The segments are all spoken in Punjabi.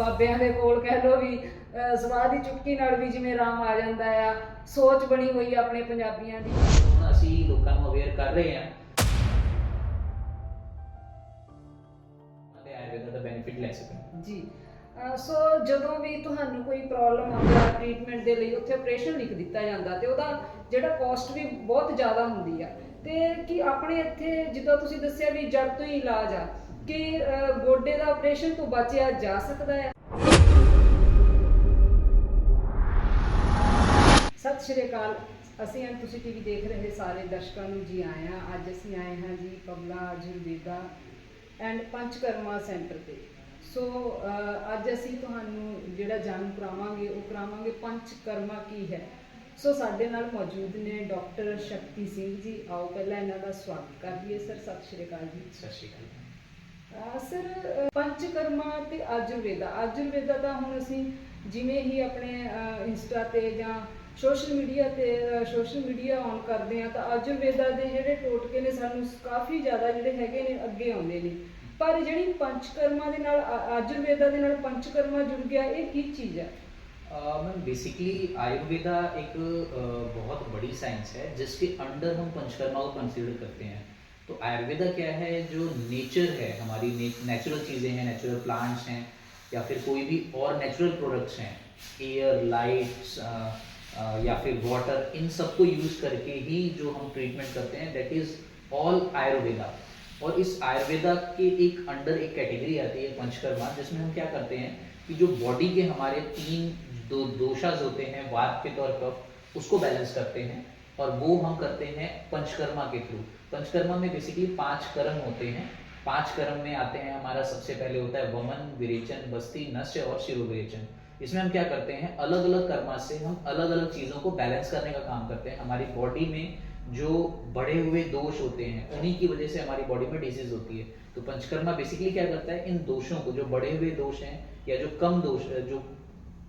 ਬਾਬਿਆਂ ਦੇ ਕੋਲ ਕਹਿ ਲੋ ਵੀ ਸਵਾਹ ਦੀ ਚੁਟਕੀ ਨਾਲ ਵੀ ਜਿਵੇਂ ਰਾਮ ਆ ਜਾਂਦਾ ਆ ਸੋਚ ਬਣੀ ਹੋਈ ਆ ਆਪਣੇ ਪੰਜਾਬੀਆਂ ਦੀ। ਹੁਣ ਅਸੀਂ ਲੋਕਾਂ ਨੂੰ ਅਵੇਅਰ ਕਰ ਰਹੇ ਹਾਂ। ਅਤੇ ਆਯੁਰਵੇਦ ਦਾ ਬੈਨੀਫਿਟ ਲੈ ਸਕਣ ਜੀ ਅਹ ਸੋ ਜਦੋਂ ਵੀ ਤੁਹਾਨੂੰ ਕੋਈ ਪ੍ਰੋਬਲਮ ਆਉਂਦਾ ਟ੍ਰੀਟਮੈਂਟ ਦੇ ਲਈ ਉੱਥੇ ਆਪਰੇਸ਼ਨ ਲਿਖ ਦਿੱਤਾ ਜਾਂਦਾ ਤੇ ਉਹਦਾ ਜਿਹੜਾ ਕਾਸਟ ਵੀ ਬਹੁਤ ਜ਼ਿਆਦਾ ਹੁੰਦੀ ਆ। ਤੇ ਕੀ ਆਪਣੇ ਇੱਥੇ ਜਿੱਦਾਂ ਤੁਸੀਂ ਦੱਸਿਆ ਵੀ ਜੜ ਤੋਂ ਹੀ ਇਲਾਜ ਆ ਕਿ ਗੋਡੇ ਦਾ ਆਪਰੇਸ਼ਨ ਤੋਂ ਬਚਿਆ ਜਾ ਸਕਦਾ ਹੈ। ਸਤਿ ਸ਼੍ਰੀ ਅਕਾਲ। ਅਸੀਂ ਹਾਂ ਤੁਸੀਂ ਟੀਵੀ ਦੇਖ ਰਹੇ ਸਾਰੇ ਦਰਸ਼ਕਾਂ ਨੂੰ। ਜੀ ਆਇਆਂ ਅੱਜ ਅਸੀਂ ਆਏ ਹਾਂ ਜੀ ਕਮਲਾ ਆਯੁਰਵੇਦਾ ਐਂਡ ਪੰਚਕਰਮਾ ਸੈਂਟਰ ਤੇ। ਸੋ ਅੱਜ ਅਸੀਂ ਤੁਹਾਨੂੰ ਜਿਹੜਾ ਜਾਣੂ ਕਰਾਵਾਂਗੇ, ਉਹ ਕਰਾਵਾਂਗੇ ਪੰਚਕਰਮਾ ਕੀ ਹੈ? ਸੋ ਸਾਡੇ ਨਾਲ ਮੌਜੂਦ ਨੇ ਡਾਕਟਰ ਸ਼ਕਤੀ ਸਿੰਘ ਜੀ। ਆਓ ਪਹਿਲਾਂ ਇਹਨਾਂ ਦਾ ਸਵਾਗਤ ਕਰ ਲਈਏ ਸਰ ਸਤਿ ਸ਼੍ਰੀ ਅਕਾਲ ਜੀ। ਸਤਿ ਸ਼੍ਰੀ ਅਕਾਲ। ਸਰ ਅਹ ਪੰਚਕਰਮਾ ਤੇ ਆਯੁਰਵੇਦਾ ਆਯੁਰਵੇਦਾ ਦਾ ਹੁਣ ਅਸੀਂ ਜਿਵੇਂ ਹੀ ਆਪਣੇ ਅਹ, ਇੰਸਟਾ ਤੇ ਜਾਂ ਸੋਸ਼ਲ ਮੀਡੀਆ ਤੇ ਸੋਸ਼ਲ ਮੀਡੀਆ ਔਨ ਕਰਦੇ ਆ ਤਾਂ ਆਯੁਰਵੇਦਾ ਦੇ ਜਿਹੜੇ ਟੋਟਕੇ ਨੇ ਸਾਨੂੰ ਕਾਫੀ ਜ਼ਿਆਦਾ ਜਿਹੜੇ ਹੈਗੇ ਨੇ ਅੱਗੇ ਆਉਂਦੇ ਨੇ ਪਰ ਜਿਹੜੀ ਪੰਚਕਰਮਾ ਦੇ ਨਾਲ ਆ- ਆਯੁਰਵੇਦਾ ਦੇ ਨਾਲ ਪੰਚਕਰਮਾ ਜੁੜ ਗਿਆ ਇਹ ਕੀ ਚੀਜ਼ ਹੈ मैम बेसिकली आयुर्वेदा एक अ, बहुत बड़ी साइंस है जिसके अंडर हम पंचकर्मा को कंसीडर करते हैं तो आयुर्वेदा क्या है, जो नेचर है, हमारी नेचुरल चीज़ें हैं नेचुरल प्लांट्स हैं, या फिर कोई भी और नेचुरल प्रोडक्ट्स हैं एयर लाइट्स या फिर वाटर इन सबको यूज़ करके ही जो हम ट्रीटमेंट करते हैं दैट इज़ ऑल आयुर्वेदा। और इस आयुर्वेदा के एक अंडर एक कैटेगरी आती है, पंचकर्मा, जिसमें हम क्या करते हैं कि जो बॉडी के हमारे तीन दो दोषाज होते हैं, वात पित्त और कफ उसको बैलेंस करते हैं। और वो हम करते हैं पंचकर्मा के थ्रू। पंचकर्मा में बेसिकली पाँच कर्म होते हैं। पाँच कर्म में आते हैं, हमारा सबसे पहले होता है वमन, विरेचन, बस्ती नश्य और शिरोविरेचन। इसमें हम क्या करते हैं? अलग अलग कर्मा से हम अलग अलग चीज़ों को बैलेंस करने का काम करते हैं। हमारी बॉडी में जो बढ़े हुए दोष होते हैं, उन्हीं की वजह से हमारी बॉडी में डिज़ीज़ होती है। तो पंचकर्मा बेसिकली क्या करता है? इन दोषों को, जो बढ़े हुए दोष हैं या जो कम दोष, जो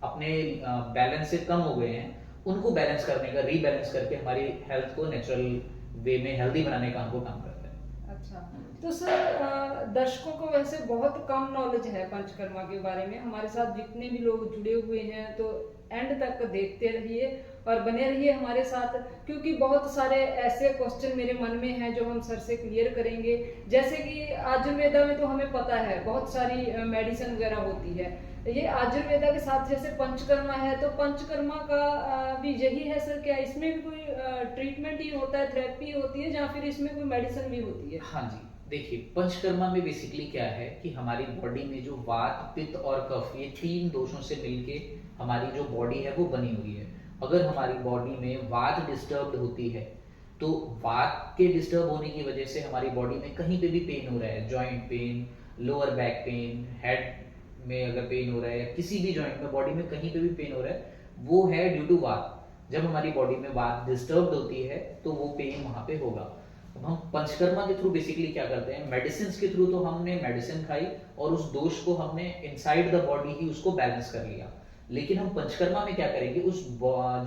अपने बैलेंस से कम हो गए हैं उनको बैलेंस करने का रीबैलेंस करके हमारी हेल्थ को नेचुरल वे में हेल्दी बनाने का हमको काम करता है। अच्छा तो सर दर्शकों को वैसे बहुत कम नॉलेज है पंचकर्मा के बारे में। हमारे साथ जितने भी लोग जुड़े हुए हैं तो एंड तक देखते रहिए और बने रहिए हमारे साथ, क्योंकि बहुत सारे ऐसे क्वेश्चन मेरे मन में हैं जो हम सर से क्लियर करेंगे। जैसे कि आयुर्वेदा में तो हमें पता है, बहुत सारी मेडिसिन वगैरह होती है। ये आयुर्वेदा के साथ जैसे पंचकर्मा है तो पंचकर्मा का भी यही है सर क्या इसमें भी कोई ट्रीटमेंट ही होता है थेरेपी होती है, या फिर इसमें कोई मेडिसिन भी होती है? हाँ जी, देखिए, पंचकर्मा में बेसिकली क्या है कि हमारी बॉडी में जो वात, पित्त और कफ, ये तीन दोषों से मिलके हमारी जो बॉडी है, वो बनी हुई है। अगर हमारी बॉडी में वात डिस्टर्ब होती है तो वात के डिस्टर्ब होने की वजह से हमारी बॉडी में कहीं पे भी पेन हो रहा है joint pain lower back pain head में अगर पेन हो रहा है या किसी भी जॉइंट में बॉडी में कहीं पे भी पेन हो रहा है, वो है ड्यू टू वात जब हमारी बॉडी में वात डिस्टर्ब्ड होती है तो वो पेन वहाँ पे होगा. अब हम पंचकर्मा के थ्रू बेसिकली क्या करते हैं? मेडिसिन के थ्रू तो हमने मेडिसिन खाई और उस दोष को हमने इनसाइड द बॉडी ही उसको बैलेंस कर लिया. लेकिन हम पंचकर्मा में क्या करेंगे? उस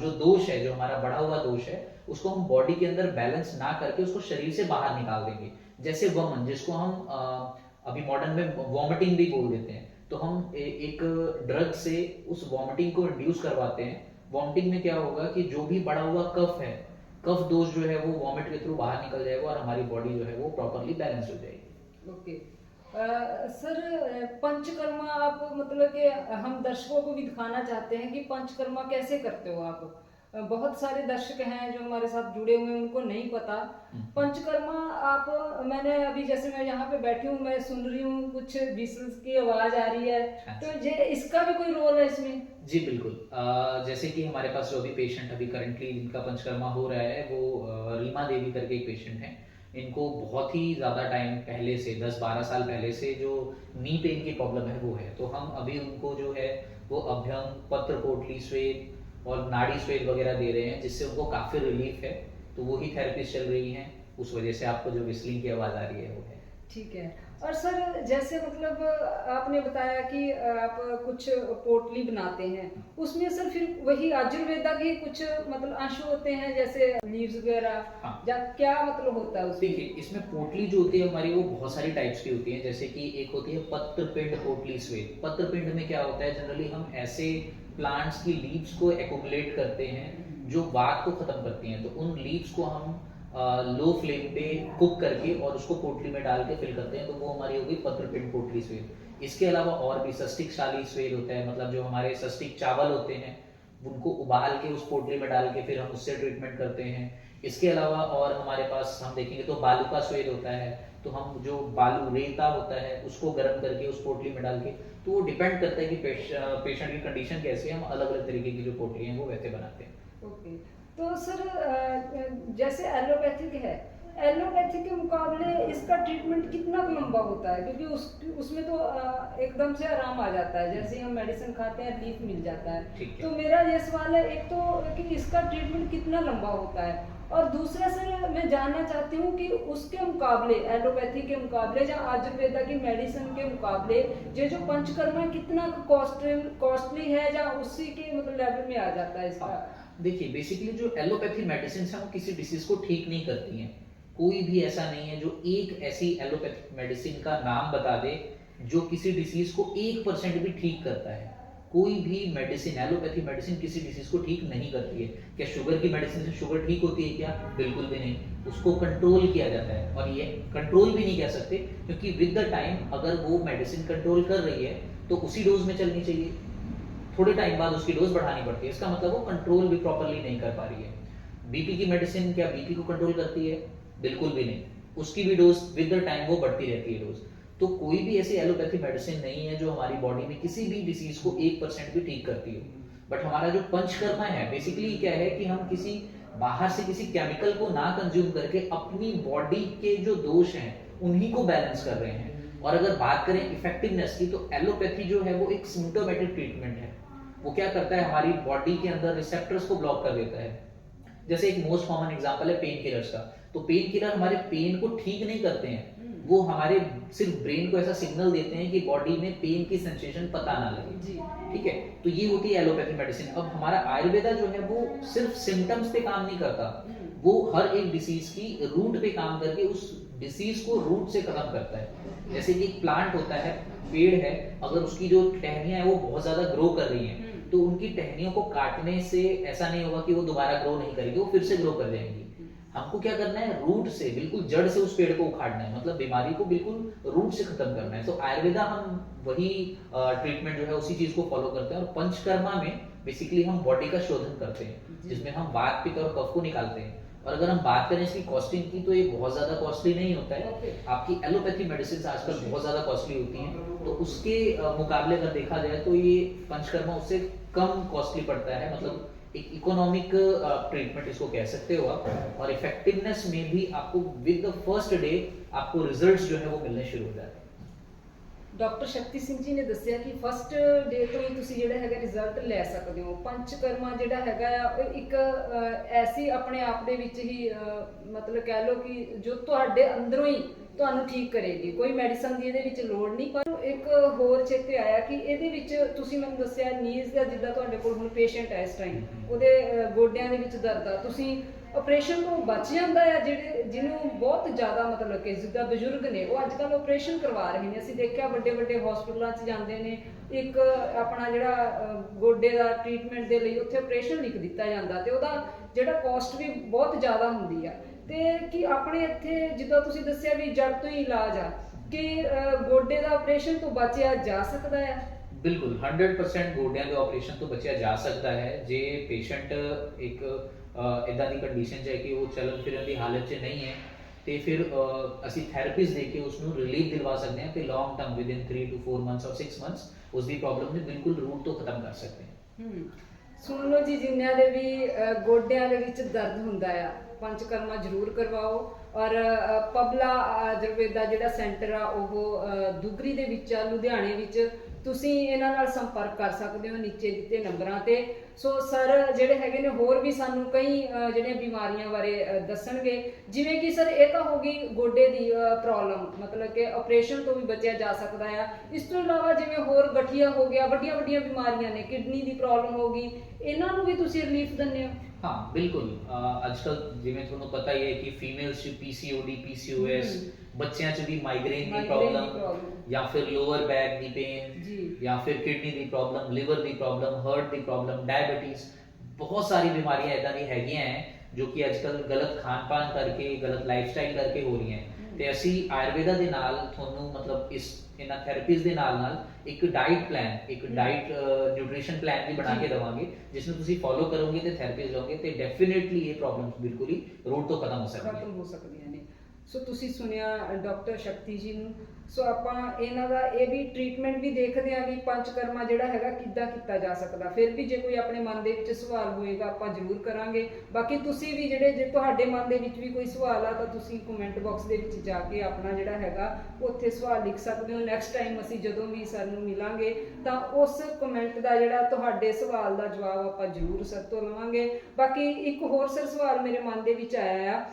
जो दोष है, जो हमारा बढ़ा हुआ दोष है, उसको हम बॉडी के अंदर बैलेंस ना करके उसको शरीर से बाहर निकाल देंगे. जैसे वमन, जिसको हम अभी मॉडर्न में वॉमिटिंग भी बोल देते हैं. तो हम एक ड्रग से उस वॉमिटिंग को इंड्यूस करवाते हैं। वॉमिटिंग में क्या होगा कि जो भी बढ़ा हुआ कफ है, कफ दोष जो है वो वॉमिट के थ्रू बाहर निकल जाएगा और हमारी बॉडी जो है वो प्रॉपरली बैलेंस हो जाएगी। ओके सर पंचकर्मा आप मतलब कि हम दर्शकों को भी दिखाना चाहते हैं कि पंचकर्मा कैसे करते हो आप? बहुत सारे दर्शक हैं जो हमारे साथ जुड़े हुए हैं उनको नहीं पता। हम्म। पंचकर्मा आप मैंने अभी जैसे मैं यहाँ पे बैठी हूँ मैं सुन रही हूँ कुछ विसल्स की आवाज़ आ रही है। तो ये इसका भी कोई रोल है इसमें? जी बिल्कुल। जैसे कि हमारे पास जो भी पेशेंट अभी करंटली जिनका पंचकर्मा हो रहा है वो रीमा देवी करके एक पेशेंट है। इनको बहुत ही ज़्यादा टाइम पहले से 10-12 साल पहले से जो नी पेन की प्रॉब्लम है वो है। तो हम अभी उनको जो है वो अभ्यंग पत्र पोटली स्वेद और नाड़ी स्वेद वगैरह दे रहे हैं जिससे उनको काफ़ी रिलीफ है। तो वही थेरेपीज चल रही हैं उस वजह से आपको जो विस्लिंग की आवाज़ आ रही है वो है। ठीक है। और सर जैसे मतलब आपने बताया कि आप कुछ पोटली बनाते हैं उसमें सर फिर वही आयुर्वेदा के कुछ मतलब अंश होते हैं जैसे लीव्स वगैरह हाँ। या क्या मतलब होता है देखिए इसमें पोटली जो होती है हमारी वो बहुत सारी टाइप्स की होती है। जैसे कि एक होती है पत्र पिंड पोटली स्वेद पत्र पिंड में क्या होता है जनरली हम ऐसे प्लांट्स की लीव्स को एक्यूमुलेट करते हैं, जो वात को खत्म करती हैं। तो उन लीव्स को हम लो फ्लेम पे कुक करके और उसको पोटली में डाल के फिल करते हैं तो वो हमारी होगी पत्र पिंड पोटली स्वेद इसके अलावा और भी सस्टिक शाली स्वेद होता है मतलब जो हमारे सस्टिक चावल होते हैं, उनको उबाल के उस पोटली में डाल के फिर हम उससे ट्रीटमेंट करते हैं। इसके अलावा और हमारे पास हम देखेंगे तो बालू का स्वेद होता है तो हम जो बालू रेता होता है उसको गर्म करके उस पोटली में डाल के तो वो डिपेंड करता है कि पेशेंट की कंडीशन कैसी है। हम अलग अलग तरीके की जो पोटली हैं वो वैसे बनाते हैं। ओके। तो सर जैसे एलोपैथिक है एलोपैथिक के मुकाबले इसका ट्रीटमेंट कितना लंबा होता है? क्योंकि उस उसमें तो एकदम से आराम आ जाता है। जैसे हम मेडिसिन खाते हैं रिलीफ मिल जाता है। तो मेरा ये सवाल है एक तो कि इसका ट्रीटमेंट कितना लंबा होता है? और दूसरा सर मैं जानना चाहती हूँ कि उसके मुकाबले एलोपैथी के मुकाबले या आयुर्वेदा की मेडिसिन के मुकाबले, ये जो पंचकर्मा कितना कॉस्टली है या उसी के मतलब लेवल में आ जाता है इसका? देखिए बेसिकली जो एलोपैथी मेडिसिन है, वो किसी डिसीज को ठीक नहीं करती हैं। कोई भी ऐसा नहीं है जो एक ऐसी एलोपैथिक मेडिसिन का नाम बता दे, जो किसी डिसीज को एक परसेंट भी ठीक करता है। कोई भी मेडिसिन एलोपैथी मेडिसिन किसी डिसीज को ठीक नहीं करती है। क्या शुगर की मेडिसिन से शुगर ठीक होती है क्या? बिल्कुल भी नहीं। उसको कंट्रोल किया जाता है। और ये कंट्रोल भी नहीं कह सकते, क्योंकि विद द टाइम अगर वो मेडिसिन कंट्रोल कर रही है तो उसी डोज में चलनी चाहिए। थोड़े टाइम बाद उसकी डोज बढ़ानी पड़ती है। इसका मतलब वो कंट्रोल भी प्रॉपरली नहीं कर पा रही है। बीपी की मेडिसिन क्या बीपी को कंट्रोल करती है? बिल्कुल भी नहीं। उसकी भी डोज विद द टाइम वो बढ़ती रहती है डोज तो कोई भी ऐसी एलोपैथी मेडिसिन नहीं है जो हमारी बॉडी में किसी भी डिसीज को एक परसेंट भी ठीक करती हो। बट हमारा जो पंचकर्मा है बेसिकली क्या है कि हम किसी बाहर से किसी केमिकल को ना कंज्यूम करके अपनी बॉडी के जो दोष हैं, उन्हीं को बैलेंस कर रहे हैं। और अगर बात करें इफेक्टिवनेस की तो एलोपैथी जो है वो एक सिम्टोमेटिक ट्रीटमेंट है। वो क्या करता है, हमारी बॉडी के अंदर रिसेप्टर्स को ब्लॉक कर देता है। जैसे एक मोस्ट कॉमन एग्जांपल है पेन किलर्स का। तो पेन किलर हमारे पेन को ठीक नहीं करते हैं। वो हमारे सिर्फ़ ब्रेन को ऐसा सिग्नल देते हैं कि बॉडी में पेन की सेंसेशन पता ना लगे। ठीक है? तो ये होती है एलोपैथी मेडिसिन अब हमारा आयुर्वेदा जो है वो सिर्फ़ सिम्टम्स पे काम नहीं करता। वो हर एक डिसीज की रूट पे काम करके उस डिसीज को रूट से खत्म करता है। जैसे कि एक प्लांट होता है पेड़ है अगर उसकी जो टहनियाँ है वो बहुत ज़्यादा ग्रो कर रही हैं हम्म। तो उनकी टहनियों को काटने से ऐसा नहीं होगा कि वो दोबारा ग्रो नहीं करेगी वो फिर से ग्रो कर जाएँगी। हमको क्या करना है? रूट से बिल्कुल जड़ से उस पेड़ को उखाड़ना है। मतलब बीमारी को बिल्कुल रूट से खत्म करना है। तो आयुर्वेदा हम वही ट्रीटमेंट जो है उसी चीज़ को फॉलो करते हैं और पंचकर्मा में बेसिकली हम बॉडी का शोधन करते हैं जिसमें हम वात पित्त और कफ को निकालते हैं। और अगर हम बात करें इसकी कॉस्टिंग की तो ये बहुत ज़्यादा कॉस्टली नहीं होता है। आपकी एलोपैथी मेडिसिन आजकल बहुत ज़्यादा कॉस्टली होती हैं। तो उसके मुकाबले अगर देखा जाए तो ये पंचकर्मा उससे कम कॉस्टली पड़ता है। मतलब एक इकोनॉमिक ट्रीटमेंट इसको कह सकते हो आप और इफेक्टिवनेस में भी आपको विद द फर्स्ट डे आपको रिजल्ट्स जो है वो मिलने शुरू हो जाते हैं ਡਾਕਟਰ ਸ਼ਕਤੀ ਸਿੰਘ ਜੀ ਨੇ ਦੱਸਿਆ ਕਿ ਫਸਟ ਡੇ ਤੋਂ ਹੀ ਤੁਸੀਂ ਜਿਹੜਾ ਹੈਗਾ ਰਿਜ਼ਲਟ ਲੈ ਸਕਦੇ ਹੋ ਪੰਚਕਰਮਾ ਜਿਹੜਾ ਹੈਗਾ ਆ ਉਹ ਇੱਕ ਅਹ, ਐਸੀ ਆਪਣੇ ਆਪ ਦੇ ਵਿੱਚ ਹੀ ਅਹ, ਮਤਲਬ ਕਹਿ ਲਓ ਕਿ ਜੋ ਤੁਹਾਡੇ ਅੰਦਰੋਂ ਹੀ ਤੁਹਾਨੂੰ ਠੀਕ ਕਰੇਗੀ। ਕੋਈ ਮੈਡੀਸਨ ਦੀ ਇਹਦੇ ਵਿੱਚ ਲੋੜ ਨਹੀਂ ਪਰ ਇੱਕ ਹੋਰ ਚੇਤੇ ਆਇਆ ਕਿ ਇਹਦੇ ਵਿੱਚ ਤੁਸੀਂ ਮੈਨੂੰ ਦੱਸਿਆ ਨੀਜ਼ ਦਾ ਜਿੱਦਾਂ ਤੁਹਾਡੇ ਕੋਲ ਹੁਣ ਪੇਸ਼ੈਂਟ ਹੈ ਇਸ ਟਾਈਮ ਉਹਦੇ ਗੋਡਿਆਂ ਦੇ ਵਿੱਚ ਦਰਦ ਆ। ਤੁਸੀਂ ਆਪਰੇਸ਼ਨ ਤੋਂ ਬਚ ਜਾਂਦਾ ਆ ਜਿਹੜੇ ਜਿਹਨੂੰ ਬਹੁਤ ਜ਼ਿਆਦਾ ਮਤਲਬ ਕਿ ਜਿੱਦਾਂ ਬਜ਼ੁਰਗ ਨੇ ਉਹ ਅੱਜ ਕੱਲ ਆਪਰੇਸ਼ਨ ਕਰਵਾ ਰਹੇ ਨੇ। ਅਸੀਂ ਦੇਖਿਆ ਵੱਡੇ ਵੱਡੇ ਹਸਪੀਟਲਾਂ 'ਚ ਜਾਂਦੇ ਨੇ ਇੱਕ ਆਪਣਾ ਜਿਹੜਾ ਗੋਡੇ ਦਾ ਟ੍ਰੀਟਮੈਂਟ ਦੇ ਲਈ ਉੱਥੇ ਆਪਰੇਸ਼ਨ ਲਿਖ ਦਿੱਤਾ ਜਾਂਦਾ ਤੇ ਉਹਦਾ ਜਿਹੜਾ ਕਾਸਟ ਵੀ ਬਹੁਤ ਜ਼ਿਆਦਾ ਹੁੰਦੀ ਆ। ਤੇ ਕਿ ਆਪਣੇ ਇੱਥੇ ਜਿੱਦਾਂ ਤੁਸੀਂ ਦੱਸਿਆ ਵੀ ਜੜ ਤੋਂ ਹੀ ਇਲਾਜ ਆ ਕਿ ਅਹ, ਗੋਡੇ ਦਾ ਆਪਰੇਸ਼ਨ ਤੋਂ ਬਚਿਆ ਜਾ ਸਕਦਾ ਆ ਬਿਲਕੁਲ 100% ਗੋਡਿਆਂ ਦੇ ਆਪਰੇਸ਼ਨ ਤੋਂ ਬਚਿਆ ਜਾ ਸਕਦਾ ਹੈ। ਜੇ ਪੇਸ਼ੈਂਟ ਇੱਕ ਏਦਾਂ ਦੀ ਕੰਡੀਸ਼ਨ 'ਚ ਹੈ ਕਿ ਉਹ ਚੱਲਣ ਫਿਰਨ ਦੀ ਹਾਲਤ 'ਚ ਨਹੀਂ ਹੈ ਤੇ ਫਿਰ ਅਸੀਂ ਥੈਰੇਪੀਜ਼ ਦੇ ਕੇ ਉਸ ਨੂੰ ਰਿਲੀਫ ਦਿਲਵਾ ਸਕਦੇ ਹਾਂ ਕਿ long term within 3 to 4 months ਔਰ 6 ਮੰਥਸ ਉਸ ਦੀ ਪ੍ਰੋਬਲਮ ਨੂੰ ਬਿਲਕੁਲ ਰੂਟ ਤੋਂ ਖਤਮ ਕਰ ਸਕਦੇ ਹਾਂ। ਹਮ, ਸੁਣ ਲਓ ਜੀ ਜਿਨ੍ਹਾਂ ਦੇ ਵੀ ਅਹ, ਗੋਡਿਆਂ ਦੇ ਵਿੱਚ ਦਰਦ ਹੁੰਦਾ ਆ ਪੰਚਕਰਮਾ ਜ਼ਰੂਰ ਕਰਵਾਓ। ਔਰ ਪਬਲਾ ਆਯੁਰਵੇਦਾ ਜਿਹੜਾ ਸੈਂਟਰ ਆ ਉਹ ਅਹ, ਦੁਗਰੀ ਦੇ ਵਿੱਚ ਆ ਲੁਧਿਆਣੇ ਵਿੱਚ। ਤੁਸੀਂ ਇਹਨਾਂ ਨਾਲ ਸੰਪਰਕ ਕਰ ਸਕਦੇ ਹੋ ਨੀਚੇ ਦਿੱਤੇ ਨੰਬਰਾਂ ਤੇ। ਸੋ ਸਰ ਜਿਹੜੇ ਹੈਗੇ ਨੇ ਹੋਰ ਵੀ ਸਾਨੂੰ ਕਈ ਜਿਹੜੀਆਂ ਬਿਮਾਰੀਆਂ ਬਾਰੇ ਦੱਸਣਗੇ। ਜਿਵੇਂ ਕਿ ਸਰ ਇਹ ਤਾਂ ਹੋ ਗਈ ਗੋਡੇ ਦੀ ਪ੍ਰੋਬਲਮ ਮਤਲਬ ਕਿ ਆਪਰੇਸ਼ਨ ਤੋਂ ਵੀ ਬਚਿਆ ਜਾ ਸਕਦਾ ਆ। ਇਸ ਤੋਂ ਇਲਾਵਾ ਜਿਵੇਂ ਹੋਰ ਗਠੀਆ ਹੋ ਗਿਆ ਵੱਡੀਆਂ ਵੱਡੀਆਂ ਬਿਮਾਰੀਆਂ ਨੇ ਕਿਡਨੀ ਦੀ ਪ੍ਰੋਬਲਮ ਹੋ ਗਈ ਇਹਨਾਂ ਨੂੰ ਵੀ ਤੁਸੀਂ ਰਿਲੀਫ ਦਿੰਦੇ ਹੋ। ਹਾਂ ਬਿਲਕੁਲ। ਅੱਜ ਕੱਲ ਜਿਵੇਂ ਤੁਹਾਨੂੰ ਪਤਾ ਹੀ ਹੈ ਕਿ ਫੀਮੇਲਸ 'ਚ ਪੀਸੀਓਡੀ ਪੀਸੀਓਐਸ ਬੱਚਿਆਂ 'ਚ ਵੀ ਮਾਈਗ੍ਰੇਨ ਦੀ ਪ੍ਰੋਬਲਮ। ਜਾਂ ਫਿਰ ਲੋਅਰ ਬੈਕ ਦੀ ਪੇਨ ਜੀ ਜਾਂ ਫਿਰ ਕਿਡਨੀ ਦੀ ਪ੍ਰੋਬਲਮ ਲਿਵਰ ਦੀ ਪ੍ਰੋਬਲਮ ਹਾਰਟ ਦੀ ਪ੍ਰੋਬਲਮ ਡਾਇਬੀਟੀਜ਼ ਬਹੁਤ ਸਾਰੀ ਬਿਮਾਰੀਆਂ ਇਦਾਂ ਦੀ ਹੈਗੀਆਂ ਹੈ ਜੋ ਕਿ ਅੱਜ ਕੱਲ ਗਲਤ ਖਾਣ-ਪਾਨ ਕਰਕੇ ਗਲਤ ਲਾਈਫਸਟਾਈਲ ਕਰਕੇ ਹੋ ਰਹੀਆਂ ਤੇ ਅਸੀਂ ਆਯੁਰਵੇਦਾ ਦੇ ਨਾਲ ਤੁਹਾਨੂੰ ਮਤਲਬ ਇਸ ਇਹਨਾਂ ਥੈਰੇਪੀਜ਼ ਦੇ ਨਾਲ ਨਾਲ ਇੱਕ ਡਾਈਟ ਪਲਾਨ ਇੱਕ। ਡਾਈਟ ਨਿਊਟ੍ਰੀਸ਼ਨ ਪਲਾਨ ਵੀ ਬਣਾ ਕੇ। ਦਵਾਂਗੇ ਜਿਸ ਨੂੰ ਤੁਸੀਂ ਫੋਲੋ ਕਰੋਗੇ ਤੇ ਥੈਰੇਪੀਜ਼ ਲਓਗੇ ਤੇ ਡੈਫੀਨਿਟਲੀ ਇਹ ਪ੍ਰੋਬਲਮਸ ਬਿਲਕੁਲ ਹੀ ਰੋਡ ਤੋਂ ਖਤਮ ਹੋ ਸਕਦੀਆਂ ਖਤਮ ਹੋ ਸਕਦੀਆਂ ਨੇ ਸੋ ਤੁਸੀਂ ਸੁਣਿਆ ਡਾਕਟਰ ਸ਼ਕਤੀ ਜੀ ਨੂੰ। ਸੋ ਆਪਾਂ ਇਹਨਾਂ ਦਾ ਇਹ ਵੀ ਟ੍ਰੀਟਮੈਂਟ ਵੀ ਦੇਖਦੇ ਹਾਂ ਵੀ ਪੰਚਕਰਮਾ ਜਿਹੜਾ ਹੈਗਾ ਕਿੱਦਾਂ ਕੀਤਾ ਜਾ ਸਕਦਾ। ਫਿਰ ਵੀ ਜੇ ਕੋਈ ਆਪਣੇ ਮਨ ਦੇ ਵਿੱਚ ਸਵਾਲ ਹੋਏਗਾ, ਆਪਾਂ ਜ਼ਰੂਰ ਕਰਾਂਗੇ। ਬਾਕੀ ਤੁਸੀਂ ਵੀ ਜਿਹੜੇ, ਜੇ ਤੁਹਾਡੇ ਮਨ ਦੇ ਵਿੱਚ ਵੀ ਕੋਈ ਸਵਾਲ ਆ, ਤਾਂ ਤੁਸੀਂ ਕਮੈਂਟ ਬਾਕਸ ਦੇ ਵਿੱਚ ਜਾ ਕੇ ਆਪਣਾ ਜਿਹੜਾ ਹੈਗਾ, ਉੱਥੇ ਸਵਾਲ ਲਿਖ ਸਕਦੇ ਹੋ। ਨੈਕਸਟ ਟਾਈਮ ਅਸੀਂ ਜਦੋਂ ਵੀ ਸਰ ਨੂੰ ਮਿਲਾਂਗੇ, ਤਾਂ ਉਸ ਕਮੈਂਟ ਦਾ ਜਿਹੜਾ ਤੁਹਾਡੇ ਸਵਾਲ ਦਾ ਜਵਾਬ ਆਪਾਂ ਜ਼ਰੂਰ ਸਰ ਤੋਂ ਲਵਾਂਗੇ। ਬਾਕੀ ਇੱਕ ਹੋਰ ਸਰ ਸਵਾਲ ਮੇਰੇ ਮਨ ਦੇ ਵਿੱਚ ਆਇਆ ਆ।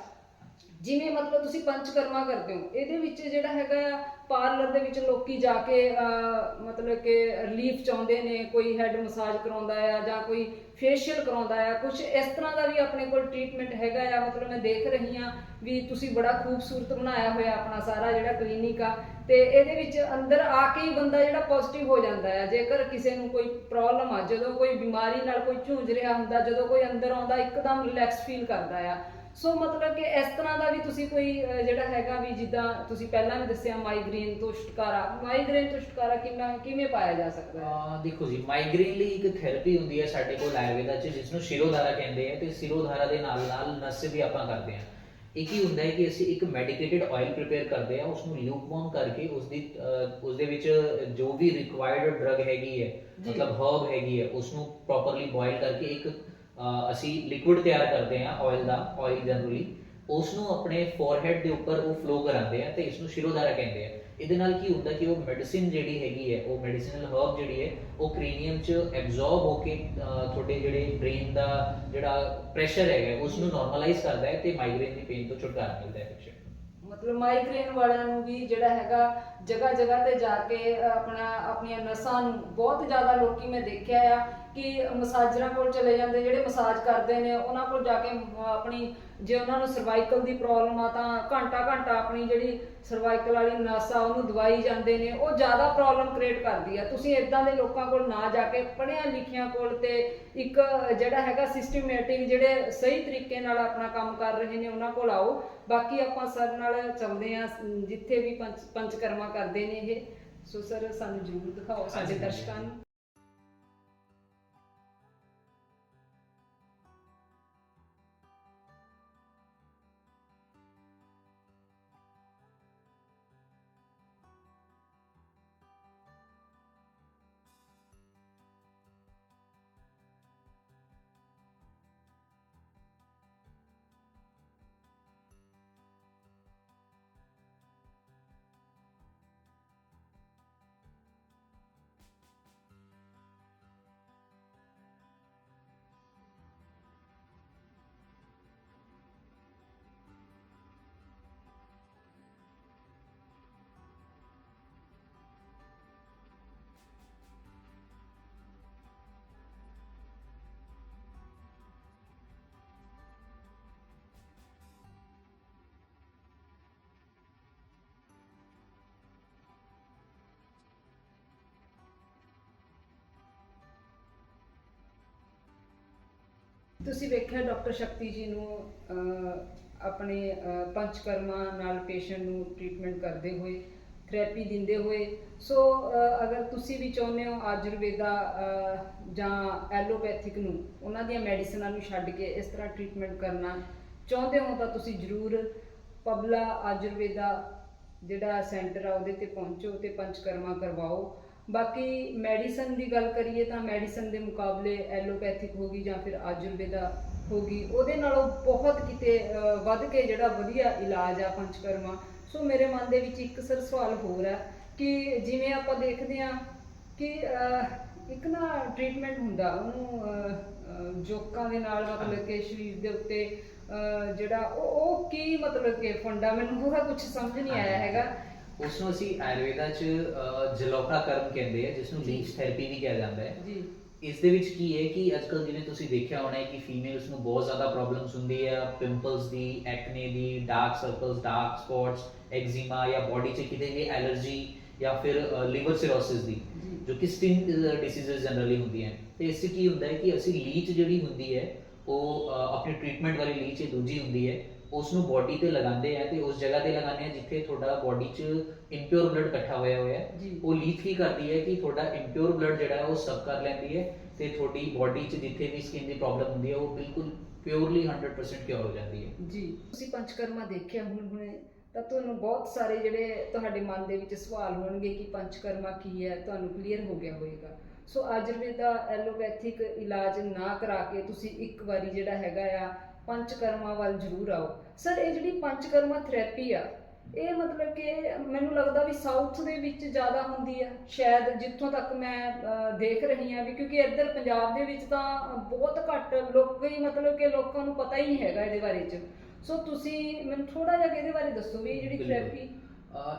ਜਿਵੇਂ ਮਤਲਬ ਤੁਸੀਂ ਪੰਚਕਰਮਾ ਕਰਦੇ ਹੋ ਇਹਦੇ ਵਿੱਚ ਜਿਹੜਾ ਹੈਗਾ ਪਾਰਲਰ ਦੇ ਵਿੱਚ ਲੋਕੀ ਜਾ ਕੇ ਅਹ, ਮਤਲਬ ਕਿ ਰਿਲੀਫ ਚਾਹੁੰਦੇ ਨੇ ਕੋਈ ਹੈਡ ਮਸਾਜ ਕਰਾਉਂਦਾ ਆ ਜਾਂ ਕੋਈ ਫੇਸ਼ੀਅਲ ਕਰਾਉਂਦਾ ਆ ਕੁਝ ਇਸ ਤਰ੍ਹਾਂ ਦਾ ਵੀ ਆਪਣੇ ਕੋਲ ਟ੍ਰੀਟਮੈਂਟ ਹੈਗਾ ਆ ਮਤਲਬ ਮੈਂ ਦੇਖ ਰਹੀ ਆ ਵੀ ਤੁਸੀਂ ਬੜਾ ਖੂਬਸੂਰਤ ਬਣਾਇਆ ਹੋਇਆ ਆਪਣਾ ਸਾਰਾ ਜਿਹੜਾ ਕਲੀਨਿਕ ਆ ਤੇ ਇਹਦੇ ਵਿੱਚ ਅੰਦਰ ਆ ਕੇ ਹੀ ਬੰਦਾ ਜਿਹੜਾ ਪੋਜ਼ਿਟਿਵ ਹੋ ਜਾਂਦਾ ਆ। ਜੇਕਰ ਕਿਸੇ ਨੂੰ ਕੋਈ ਪ੍ਰੋਬਲਮ ਆ ਜਦੋਂ ਕੋਈ ਬਿਮਾਰੀ ਨਾਲ ਕੋਈ ਝੂੰਝ ਰਿਹਾ ਹੁੰਦਾ ਜਦੋਂ ਕੋਈ ਅੰਦਰ ਆਉਂਦਾ ਇੱਕਦਮ ਰਿਲੈਕਸ ਫੀਲ ਕਰਦਾ ਆ। ਸੋ ਮਤਲਬ ਕਿ ਇਸ ਤਰ੍ਹਾਂ ਦਾ ਵੀ ਤੁਸੀਂ ਕੋਈ ਅਹ, ਜਿਹੜਾ ਹੈਗਾ ਵੀ ਜਿੱਦਾਂ ਤੁਸੀਂ ਪਹਿਲਾਂ ਵੀ ਦੱਸਿਆ ਮਾਈਗ੍ਰੇਨ ਤੋਂ ਛੁਟਕਾਰਾ ਮਾਈਗ੍ਰੇਨ ਤੋਂ ਛੁਟਕਾਰਾ ਕਿਵੇਂ ਕਿਵੇਂ ਪਾਇਆ ਜਾ ਸਕਦਾ ਹੈ ਅਹ ਦੇਖੋ ਜੀ ਮਾਈਗ੍ਰੇਨ ਲਈ ਇੱਕ ਥੈਰੇਪੀ ਹੁੰਦੀ ਹੈ ਸਾਡੇ ਕੋਲ ਆਯੁਰਵੇਦਾ 'ਚ ਜਿਸ ਨੂੰ ਸ਼ਿਰੋਧਾਰਾ ਕਹਿੰਦੇ ਆ ਤੇ ਸ਼ਿਰੋਧਾਰਾ ਦੇ ਨਾਲ ਨਾਲ ਨਸ ਵੀ ਆਪਾਂ ਕਰਦੇ ਆ ਇਹ ਕੀ ਹੁੰਦਾ ਹੈ ਕਿ ਅਸੀਂ ਇੱਕ ਮੈਡੀਕੇਟਡ ਆਇਲ ਪ੍ਰਿਪੇਅਰ ਕਰਦੇ ਆ ਉਸ ਨੂੰ ਲਿਊਕਵਾਰਮ ਕਰਕੇ ਉਸ ਦੀ ਅਹ, ਉਸ ਦੇ ਵਿੱਚ ਜੋ ਵੀ ਰਿਕੁਆਇਰਡ ਡਰਗ ਹੈਗੀ ਹੈ ਜੀ। ਮਤਲਬ ਹਰਬ ਹੈਗੀ ਹੈ ਉਸ ਨੂੰ ਪ੍ਰੋਪਰਲੀ ਬੋਇਲ ਕਰਕੇ ਇੱਕ ਅਸੀਂ ਲਿਕੁਇਡ ਤਿਆਰ ਕਰਦੇ ਹਾਂ ਆਇਲ ਦਾ ਆਇਲ ਜਨਰਲੀ ਉਸ ਨੂੰ ਆਪਣੇ ਫੋਰਹੈਡ ਦੇ ਉੱਪਰ ਉਹ ਫਲੋ ਕਰਾਉਂਦੇ ਆ ਤੇ ਇਸ ਨੂੰ ਸ਼ਿਰੋਧਾਰਾ ਕਹਿੰਦੇ ਆ। ਇਹਦੇ ਨਾਲ ਕੀ ਹੁੰਦਾ ਕਿ ਉਹ ਮੈਡੀਸਿਨ ਜਿਹੜੀ ਹੈਗੀ ਹੈ, ਉਹ ਮੈਡੀਸਿਨਲ ਹਰਬ ਜਿਹੜੀ ਹੈ, ਉਹ ਕ੍ਰੇਨੀਅਮ 'ਚ ਐਬਜ਼ੌਰਬ ਹੋ ਕੇ ਤੁਹਾਡੇ ਜਿਹੜੇ ਬ੍ਰੇਨ ਦਾ ਜਿਹੜਾ ਪ੍ਰੈਸ਼ਰ ਹੈਗਾ ਉਸ ਨੂੰ ਨਾਰਮਲਾਈਜ਼ ਕਰਦਾ ਹੈ ਤੇ ਮਾਈਗ੍ਰੇਨ ਦੀ ਪੇਨ ਤੋਂ ਛੁਟਕਾਰਾ ਮਿਲਦਾ ਹੈ। patient ਮਤਲਬ ਮਾਈਗ੍ਰੇਨ ਵਾਲਿਆਂ ਨੂੰ ਵੀ ਜਿਹੜਾ ਹੈਗਾ ਜਗ੍ਹਾ ਜਗ੍ਹਾ ਤੇ ਜਾ ਕੇ ਆਪਣਾ, ਆਪਣੀਆਂ ਨਸਾਂ ਨੂੰ ਬਹੁਤ ਜ਼ਿਆਦਾ ਲੋਕੀ ਮੈਂ ਦੇਖਿਆ ਆ ਕਿ ਮਸਾਜਰਾਂ ਕੋਲ ਚਲੇ ਜਾਂਦੇ, ਜਿਹੜੇ ਮਸਾਜ ਕਰਦੇ ਨੇ, ਉਹਨਾਂ ਕੋਲ ਜਾ ਕੇ ਆਪਣੀ, ਜੇ ਉਹਨਾਂ ਨੂੰ ਸਰਵਾਈਕਲ ਦੀ ਪ੍ਰੋਬਲਮ ਆ ਤਾਂ ਘੰਟਾ ਘੰਟਾ ਆਪਣੀ ਜਿਹੜੀ ਸਰਵਾਈਕਲ ਵਾਲੀ ਨਸ ਆ, ਉਹਨੂੰ ਦਵਾਈ ਜਾਂਦੇ ਨੇ, ਉਹ ਜ਼ਿਆਦਾ ਪ੍ਰੋਬਲਮ ਕ੍ਰੀਏਟ ਕਰਦੀ ਆ। ਤੁਸੀਂ ਇਦਾਂ ਦੇ ਲੋਕਾਂ ਕੋਲ ਨਾ ਜਾ ਕੇ ਪੜ੍ਹਿਆਂ ਲਿਖਿਆਂ ਕੋਲ ਤੇ ਇੱਕ, ਜਿਹੜਾ ਹੈਗਾ ਸਿਸਟਮੈਟਿਕ ਜਿਹੜੇ ਸਹੀ ਤਰੀਕੇ ਨਾਲ ਆਪਣਾ ਕੰਮ ਕਰ ਰਹੇ ਨੇ, ਉਹਨਾਂ ਕੋਲ ਆਓ। ਬਾਕੀ ਆਪਾਂ ਸਰ ਨਾਲ ਚੱਲਦੇ ਆ, ਜਿੱਥੇ ਵੀ ਪੰਚ, ਪੰਚਕਰਮਾ ਕਰਦੇ ਨੇ ਇਹ ਸੋ ਸਰ ਸਾਨੂੰ ਜ਼ਰੂਰ ਦਿਖਾਓ ਸਾਡੇ। ਦਰਸ਼ਕਾਂ ਨੂੰ ਤੁਸੀਂ ਵੇਖਿਆ ਡਾਕਟਰ ਸ਼ਕਤੀ ਜੀ ਨੂੰ ਅਹ, ਆਪਣੇ ਅਹ, ਪੰਚਕਰਮਾ ਨਾਲ ਪੇਸ਼ੈਂਟ ਨੂੰ ਟ੍ਰੀਟਮੈਂਟ ਕਰਦੇ ਹੋਏ ਥੈਰੇਪੀ ਦਿੰਦੇ ਹੋਏ। ਸੋ ਅਹ, ਅਗਰ ਤੁਸੀਂ ਵੀ ਚਾਹੁੰਦੇ ਹੋ ਆਯੁਰਵੇਦਾ ਅਹ, ਜਾਂ ਐਲੋਪੈਥਿਕ ਨੂੰ ਉਹਨਾਂ ਦੀਆਂ ਮੈਡੀਸਨਾਂ ਨੂੰ ਛੱਡ ਕੇ ਇਸ ਤਰ੍ਹਾਂ ਟ੍ਰੀਟਮੈਂਟ ਕਰਨਾ ਚਾਹੁੰਦੇ ਹੋ ਤਾਂ ਤੁਸੀਂ ਜ਼ਰੂਰ ਪਬਲਾ ਆਯੁਰਵੇਦਾ ਜਿਹੜਾ ਸੈਂਟਰ ਆ ਉਹਦੇ ਤੇ ਪਹੁੰਚੋ ਤੇ ਪੰਚਕਰਮਾ ਕਰਵਾਓ। ਬਾਕੀ ਮੈਡੀਸਨ ਦੀ ਗੱਲ ਕਰੀਏ ਤਾਂ ਮੈਡੀਸਨ ਦੇ ਮੁਕਾਬਲੇ ਐਲੋਪੈਥਿਕ ਹੋ ਗਈ ਜਾਂ ਫਿਰ ਆਯੁਰਵੇਦਾ ਹੋ ਗਈ ਉਹਦੇ ਨਾਲੋਂ ਬਹੁਤ ਕਿਤੇ ਵੱਧ ਕੇ ਜਿਹੜਾ ਵਧੀਆ ਇਲਾਜ ਆ ਪੰਚਕਰਮਾ। ਸੋ ਮੇਰੇ ਮਨ ਦੇ ਵਿੱਚ ਇੱਕ ਸਰ ਸਵਾਲ ਹੋਰ ਹੈ ਕਿ ਜਿਵੇਂ ਆਪਾਂ ਦੇਖਦੇ ਆ ਕਿ ਇੱਕ ਨਾ ਟ੍ਰੀਟਮੈਂਟ ਹੁੰਦਾ ਉਹਨੂੰ ਜੋਕਾਂ ਦੇ ਨਾਲ ਮਤਲਬ ਕਿ ਸਰੀਰ ਦੇ ਉੱਤੇ ਜਿਹੜਾ ਉਹ ਉਹ ਕੀ ਮਤਲਬ ਕਿ ਫੰਡਾ ਮੈਨੂੰ ਉਹਦਾ ਕੁਝ ਸਮਝ ਨਹੀਂ ਆਇਆ ਹੈਗਾ। ਉਸ ਨੂੰ ਅਸੀਂ ਆਯੁਰਵੇਦਾ 'ਚ ਜਲੋਕਾ ਕਰਮ ਕਹਿੰਦੇ ਆ ਜਿਸ ਨੂੰ ਲੀਚ ਥੈਰੇਪੀ ਵੀ ਕਿਹਾ ਜਾਂਦਾ ਹੈ। ਜੀ। ਇਸ ਦੇ ਵਿੱਚ ਕੀ ਹੈ ਕਿ ਅੱਜਕੱਲ ਜਿਵੇਂ ਤੁਸੀਂ ਦੇਖਿਆ ਹੋਣਾ ਹੈ ਕਿ ਫੀਮੇਲਸ ਨੂੰ ਬਹੁਤ ਜ਼ਿਆਦਾ ਪ੍ਰੋਬਲਮਸ ਹੁੰਦੀ ਹੈ ਪਿੰਪਲਸ ਦੀ ਐਕਨੇ ਦੀ dark circles dark spots eczema ਜਾਂ ਬਾਡੀ 'ਚ ਕਿਤੇ ਵੀ ਐਲਰਜੀ ਜਾਂ ਫਿਰ ਲਿਵਰ ਸਿਰੋਸਿਸ ਦੀ ਜੀ। ਕਿ ਸਕਿਨ ਡਿਸੀਜ਼ਸ ਜਨਰਲੀ ਹੁੰਦੀਆਂ ਤੇ ਇਸ 'ਚ ਕੀ ਹੁੰਦਾ ਹੈ ਕਿ ਅਸੀਂ ਲੀਚ ਜਿਹੜੀ ਹੁੰਦੀ ਹੈ ਉਹ ਆਪਣੀ ਟ੍ਰੀਟਮੈਂਟ ਵਾਲੀ ਲੀਚ ਦੂਜੀ ਹੁੰਦੀ ਹੈ ਉਸ ਨੂੰ ਬਾਡੀ ਤੇ ਲਗਾਉਂਦੇ ਆ ਤੇ ਉਸ ਜਗ੍ਹਾ ਤੇ ਲਗਾਉਂਦੇ ਆ ਜਿੱਥੇ ਤੁਹਾਡਾ ਬਾਡੀ 'ਚ ਇੰਪਿਓਰ ਬਲੱਡ ਇਕੱਠਾ ਹੋਇਆ ਹੋਇਆ ਹੈ। ਜੀ। ਉਹ ਲੀਚ ਕੀ ਕਰਦੀ ਹੈ ਕਿ ਤੁਹਾਡਾ ਇੰਪਿਓਰ ਬਲੱਡ ਜਿਹੜਾ ਹੈ ਉਹ ਸਬ ਕਰ ਲੈਂਦੀ ਹੈ ਤੇ ਤੁਹਾਡੀ ਬਾਡੀ 'ਚ ਜਿੱਥੇ ਵੀ ਸਕਿਨ ਦੀ ਪ੍ਰੋਬਲਮ ਹੁੰਦੀ ਹੈ ਉਹ ਬਿਲਕੁਲ ਪਿਓਰਲੀ 100% ਕਿਉਰ ਹੋ ਜਾਂਦੀ ਹੈ। ਜੀ। ਤੁਸੀਂ ਪੰਚਕਰਮਾ ਦੇਖਿਆ ਹੁਣ ਹੁਣੇ ਤਾਂ ਤੁਹਾਨੂੰ ਬਹੁਤ ਸਾਰੇ ਜਿਹੜੇ ਤੁਹਾਡੇ ਮਨ ਦੇ ਵਿੱਚ ਸਵਾਲ ਹੋਣਗੇ ਕਿ ਪੰਚਕਰਮਾ ਕੀ ਹੈ ਤੁਹਾਨੂੰ ਕਲੀਅਰ ਹੋ ਗਿਆ ਹੋਵੇਗਾ ਸੋ ਆਯੁਰਵੇਦਾ ਐਲੋਪੈਥਿਕ ਇਲਾਜ ਨਾ ਕਰਾ ਕੇ ਤੁਸੀਂ ਇੱਕ ਵਾਰੀ ਜਿਹੜਾ ਹੈਗਾ ਆ ਪੰਚਕਰਮਾ ਵੱਲ ਜ਼ਰੂਰ ਆਓ। ਸਰ ਇਹ ਜਿਹੜੀ ਪੰਚਕਰਮਾ ਥੈਰੇਪੀ ਆ ਇਹ ਮਤਲਬ ਕਿ ਮੈਨੂੰ ਲੱਗਦਾ ਵੀ ਸਾਊਥ ਦੇ ਵਿੱਚ ਜ਼ਿਆਦਾ ਹੁੰਦੀ ਆ। ਸ਼ਾਇਦ ਜਿੱਥੋਂ ਤੱਕ ਮੈਂ ਦੇਖ ਰਹੀ ਹਾਂ ਵੀ ਕਿਉਂਕਿ ਇੱਧਰ ਪੰਜਾਬ ਦੇ ਵਿੱਚ ਤਾਂ ਬਹੁਤ ਘੱਟ ਲੋਕ ਹੀ ਮਤਲਬ ਕਿ ਲੋਕਾਂ ਨੂੰ ਪਤਾ ਹੀ ਨਹੀਂ ਹੈਗਾ ਇਹਦੇ ਬਾਰੇ ਚ। ਸੋ ਤੁਸੀਂ ਮੈਨੂੰ ਥੋੜਾ ਜਿਹਾ ਇਹਦੇ ਬਾਰੇ ਦੱਸੋ ਵੀ ਇਹ ਜਿਹੜੀ। ਥੈਰੇਪੀ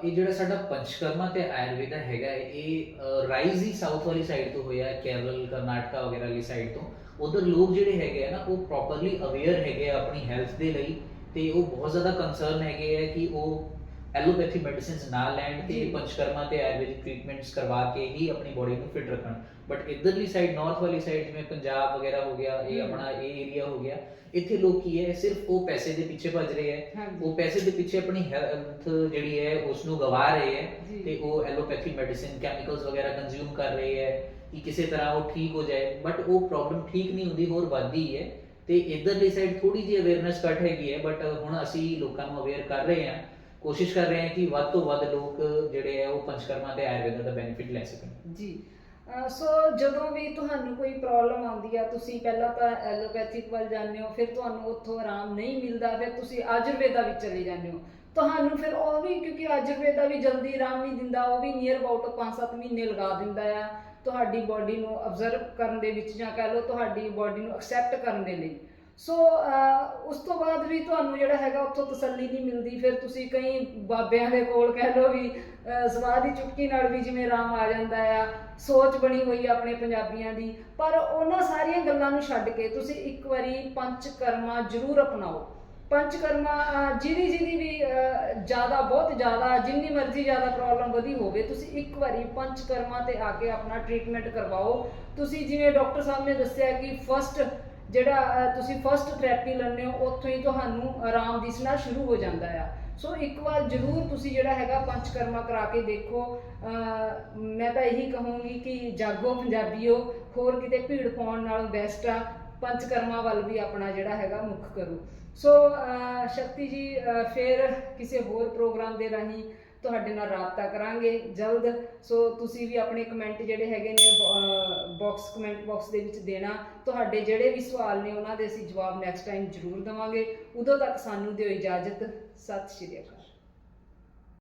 ਇਹ ਜਿਹੜਾ ਸਾਡਾ ਪੰਚਕਰਮਾ ਤੇ ਆਯੁਰਵੇਦਾ ਹੈਗਾ ਇਹ ਰਾਈਜ਼ ਹੀ ਸਾਊਥ ਵਾਲੀ ਸਾਈਡ ਤੋਂ ਹੋਇਆ ਕੇਰਲ ਕਰਨਾਟਕਾ ਵਗੈਰਾ ਵਾਲੀ ਸਾਈਡ ਤੋਂ। ਉਧਰ ਲੋਕ ਜਿਹੜੇ ਹੈਗੇ ਆ ਨਾ ਉਹ ਪ੍ਰੋਪਰਲੀ ਅਵੇਅਰ ਹੈਗੇ ਆ ਆਪਣੀ ਹੈਲਥ ਦੇ ਲਈ ਤੇ ਉਹ ਬਹੁਤ ਜ਼ਿਆਦਾ ਕੰਸਰਨ ਹੈਗੇ ਆ ਕਿ ਉਹ ਐਲੋਪੈਥੀ ਮੈਡੀਸਿਨਸ ਨਾ ਲੈਣ ਤੇ। ਪੰਚਕਰਮਾ ਤੇ ਆਯੁਰਵੈਦਿਕ ਟ੍ਰੀਟਮੈਂਟਸ ਕਰਵਾ ਕੇ ਹੀ ਆਪਣੀ ਬੋਡੀ ਨੂੰ ਫਿਟ ਰੱਖਣ ਬਟ ਇਧਰਲੀ ਸਾਈਡ ਨਾਰਥ ਵਾਲੀ ਸਾਈਡ ਜਿਵੇਂ ਪੰਜਾਬ ਵਗੈਰਾ ਹੋ ਗਿਆ ਇਹ। ਆਪਣਾ ਇਹ ਏਰੀਆ ਹੋ ਗਿਆ ਇੱਥੇ ਲੋਕ ਕੀ ਹੈ ਸਿਰਫ ਉਹ ਪੈਸੇ ਦੇ ਪਿੱਛੇ ਭੱਜ ਰਹੇ ਹੈ। ਹਾਂਜੀ। ਉਹ ਪੈਸੇ ਦੇ ਪਿੱਛੇ ਆਪਣੀ ਹੈਲਥ ਜਿਹੜੀ ਹੈ ਉਸ ਨੂੰ ਗਵਾ ਰਹੇ ਹੈ ਜੀ। ਤੇ ਉਹ ਐਲੋਪੈਥੀ ਮੈਡੀਸਿਨ ਕੈਮੀਕਲਸ ਵਗੈਰਾ ਕੰਜ਼ਿਊਮ ਕਰ ਰਹੇ ਹੈ ਕਿ ਕਿਸੇ ਤਰ੍ਹਾਂ ਉਹ ਠੀਕ ਹੋ ਜਾਏ। ਬਟ ਉਹ ਪ੍ਰੋਬਲਮ ਠੀਕ ਨਹੀਂ ਹੁੰਦੀ ਹੋਰ ਵੱਧਦੀ ਹੈ ਤੇ ਇਧਰਲੀ ਸਾਈਡ ਥੋੜੀ ਜਿਹੀ ਅਵੇਅਰਨੈਸ ਘੱਟ ਹੈਗੀ ਹੈ ਬਟ ਹੁਣ ਅਸੀਂ ਲੋਕਾਂ ਨੂੰ ਅਵੇਅਰ ਕਰ ਰਹੇ ਹਾਂ ਕੋਸ਼ਿਸ਼ ਕਰ ਰਹੇ ਹਾਂ ਕਿ ਵੱਧ ਤੋਂ ਵੱਧ ਲੋਕ ਜਿਹੜੇ ਹੈ ਉਹ ਪੰਚਕਰਮਾ ਤੇ ਆਯੁਰਵੇਦਾ ਦਾ ਬੈਨੀਫਿਟ ਲੈ ਸਕਣ। ਜੀ। ਸੋ ਜਦੋਂ ਵੀ ਤੁਹਾਨੂੰ ਕੋਈ ਪ੍ਰੋਬਲਮ ਆਉਂਦੀ ਆ, ਤੁਸੀਂ ਪਹਿਲਾਂ ਤਾਂ ਐਲੋਪੈਥਿਕ ਵੱਲ ਜਾਂਦੇ ਹੋ, ਫਿਰ ਤੁਹਾਨੂੰ ਉੱਥੋਂ ਆਰਾਮ ਨਹੀਂ ਮਿਲਦਾ, ਫਿਰ ਤੁਸੀਂ ਆਯੁਰਵੇਦਾ ਵਿੱਚ ਚਲੇ ਜਾਂਦੇ ਹੋ। ਤੁਹਾਨੂੰ ਫਿਰ ਉਹ ਵੀ, ਕਿਉਂਕਿ ਆਯੁਰਵੇਦਾ ਵੀ ਜਲਦੀ ਆਰਾਮ ਨਹੀਂ ਦਿੰਦਾ, ਉਹ ਵੀ ਨੀਅਰ ਅਬਾਊਟ 5-7 ਮਹੀਨੇ ਲਗਾ ਦਿੰਦਾ ਆ। ਤੁਹਾਡੀ ਬਾਡੀ ਨੂੰ ਅਬਜ਼ਰਵ ਕਰਨ ਦੇ ਵਿੱਚ ਜਾਂ ਕਹਿ ਲਓ, ਤੁਹਾਡੀ ਬਾਡੀ ਨੂੰ ਐਕਸੈਪਟ ਕਰਨ ਦੇ ਲਈ। ਸੋ ਉਸ ਤੋਂ ਬਾਅਦ ਵੀ ਤੁਹਾਨੂੰ ਜਿਹੜਾ ਹੈਗਾ ਉੱਥੋਂ ਤਸੱਲੀ ਨਹੀਂ ਮਿਲਦੀ। ਫਿਰ ਤੁਸੀਂ ਕਈ ਬਾਬਿਆਂ ਦੇ ਕੋਲ ਕਹਿ ਲਓ ਵੀ ਸਵਾਹ ਦੀ ਚੁਟਕੀ ਨਾਲ ਵੀ ਜਿਵੇਂ ਆਰਾਮ ਆ ਜਾਂਦਾ ਆ ਸੋਚ ਬਣੀ ਹੋਈ ਆ ਆਪਣੇ ਪੰਜਾਬੀਆਂ ਦੀ। ਪਰ ਉਹਨਾਂ ਸਾਰੀਆਂ ਗੱਲਾਂ ਨੂੰ ਛੱਡ ਕੇ ਤੁਸੀਂ ਇੱਕ ਵਾਰੀ ਪੰਚਕਰਮਾ ਜ਼ਰੂਰ ਅਪਣਾਓ। ਪੰਚਕਰਮਾ ਅਹ, ਜਿਹਦੀ ਜਿਹਦੀ ਵੀ ਜ਼ਿਆਦਾ ਬਹੁਤ ਜ਼ਿਆਦਾ ਜਿੰਨੀ ਮਰਜ਼ੀ ਜ਼ਿਆਦਾ ਪ੍ਰੋਬਲਮ ਵਧੀ ਹੋਵੇ ਤੁਸੀਂ ਇੱਕ ਵਾਰੀ ਪੰਚਕਰਮਾ ਤੇ ਆ ਕੇ ਆਪਣਾ ਟ੍ਰੀਟਮੈਂਟ ਕਰਵਾਓ। ਤੁਸੀਂ ਜਿਵੇਂ ਡਾਕਟਰ ਸਾਹਿਬ ਨੇ ਦੱਸਿਆ ਕਿ ਫਸਟ ਜਿਹੜਾ ਤੁਸੀਂ ਫਸਟ ਥੈਰੇਪੀ ਲੈਂਦੇ ਹੋ ਉੱਥੋਂ ਹੀ ਤੁਹਾਨੂੰ ਆਰਾਮ ਦਿਸਣਾ ਸ਼ੁਰੂ ਹੋ ਜਾਂਦਾ ਆ। ਸੋ ਇੱਕ ਵਾਰ ਜ਼ਰੂਰ ਤੁਸੀਂ ਜਿਹੜਾ ਹੈਗਾ ਪੰਚਕਰਮਾ ਕਰਾ ਕੇ ਦੇਖੋ। ਮੈਂ ਤਾਂ ਇਹੀ ਕਹੂੰਗੀ ਕਿ ਜਾਗੋ ਪੰਜਾਬੀਓ ਹੋਰ ਕਿਤੇ ਭੀੜ ਪਾਉਣ ਨਾਲੋਂ ਬੈਸਟ ਆ ਪੰਚਕਰਮਾ ਵੱਲ ਵੀ ਆਪਣਾ ਜਿਹੜਾ ਹੈਗਾ ਮੁੱਖ ਕਰੋ। ਸੋ ਸ਼ਕਤੀ ਜੀ ਅਹ, ਫਿਰ ਕਿਸੇ ਹੋਰ ਪ੍ਰੋਗਰਾਮ ਦੇ ਰਾਹੀਂ ਤੁਹਾਡੇ ਨਾਲ ਰਾਬਤਾ ਕਰਾਂਗੇ ਜਲਦ। ਸੋ ਤੁਸੀਂ ਵੀ ਆਪਣੇ ਕਮੈਂਟ ਜਿਹੜੇ ਹੈਗੇ ਨੇ ਬਾਕਸ ਕਮੈਂਟ ਬਾਕਸ ਦੇ ਵਿੱਚ ਦੇਣਾ। ਤੁਹਾਡੇ ਜਿਹੜੇ ਵੀ ਸਵਾਲ ਨੇ, ਉਹਨਾਂ ਦੇ ਅਸੀਂ ਜਵਾਬ ਨੈਕਸਟ ਟਾਈਮ ਜ਼ਰੂਰ ਦਵਾਂਗੇ। ਉਦੋਂ ਤੱਕ ਸਾਨੂੰ ਦਿਓ ਇਜਾਜ਼ਤ। ਸਤਿ ਸ਼੍ਰੀ ਅਕਾਲ।